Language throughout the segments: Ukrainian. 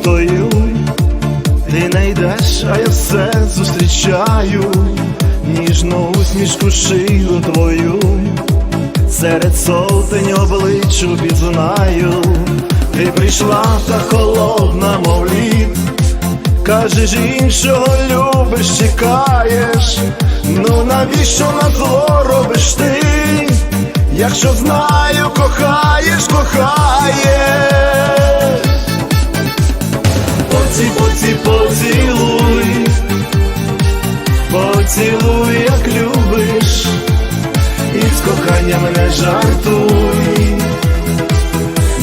стою, ти не йдеш, а я все зустрічаю, ніжну усмішку шию твою, серед сотень облич пізнаю, ти прийшла та холодна, мов лід, кажеш, іншого любиш, чекаєш, ну навіщо на зло робиш ти? Якщо знаю, кохаєш, кохаєш Поці, поці, поцілуй, поцілуй, як любиш, і з коханням не жартуй,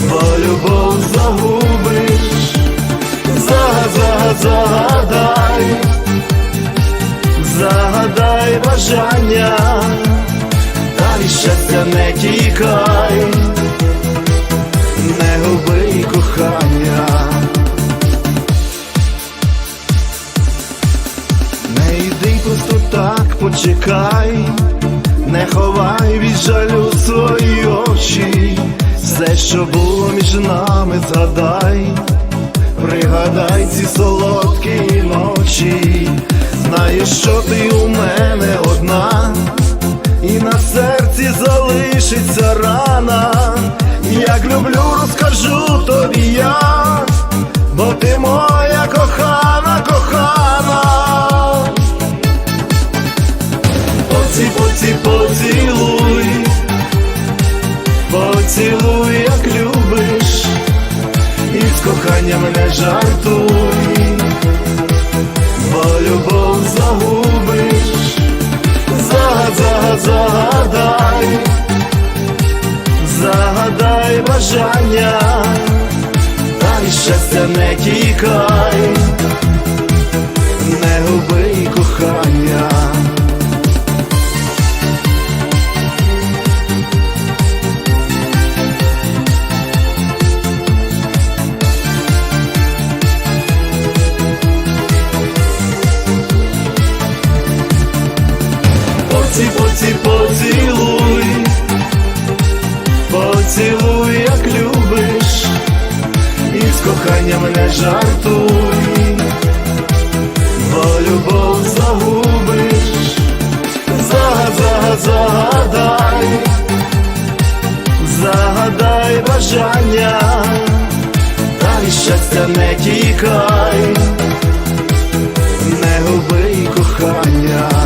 бо любов загубиш, Зага- зага- загадай, загадай бажання, та від щастя не тікай, не губи кохання. Так, почекай, не ховай від жалю свої очі, все, що було між нами, згадай, пригадай ці солодкі ночі, знаєш, що ти у мене одна, і на серці залишиться рана. Як люблю, розкажу тобі я, бо ти моя поцілуй, як любиш, і з коханням не жартуй, бо любов загубиш, загад, загад, загадай, загадай бажання, та від щастя не тікай, Поці, поцілуй, поцілуй, як любиш, і з коханням не жартуй, бо любов загубиш, загад, загад, загадай, загадай бажання, та щастя не тікай, не губи кохання.